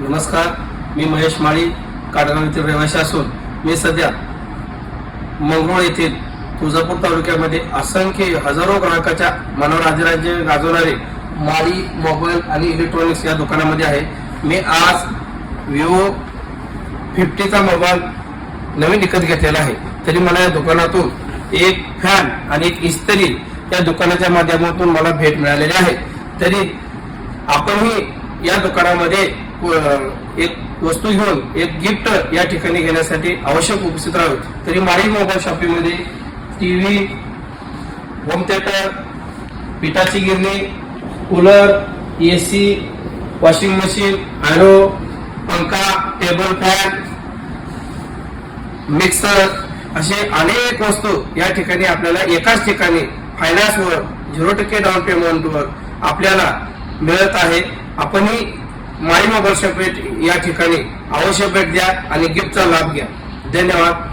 नमस्कार मी महेश माळी काटगाव येथील रहिवासी असून मी सध्या मंगरूळ येथील तुळजापूर तालुक्यामध्ये असंख्य हजारो ग्राहकाच्या मनावर अधिराज्य गाजवणारे माळी मोबाईल आणि इलेक्ट्रॉनिक्स या दुकानामध्ये आहे. मी आज विवो फिफ्टीचा मोबाईल नवीन विकत घेतलेला आहे. तरी मला या दुकानातून एक फॅन आणि एक इस्त्री या दुकानाच्या माध्यमातून मला भेट मिळालेली आहे. तरी आपणही या दुकानामध्ये एक वस्तू घेऊन एक गिफ्ट या ठिकाणी घेण्यासाठी आवश्यक उपस्थित राहावे. तरी माळी मोबाईल शॉपिंगमध्ये टीव्ही होम थिएटर पिठाची गिरणी कूलर एसी वॉशिंग मशीन आयरो पंखा टेबल फॅन मिक्सर असे अनेक वस्तू या ठिकाणी आपल्याला एकाच ठिकाणी फायनान्सवर झिरो टक्के डाऊन पेमेंटवर आपल्याला मिळत आहे. आपणही माळी मोबाईल शॉप या ठिकाणी अवश्य भेट द्या आणि गिफ्टचा लाभ घ्या. धन्यवाद.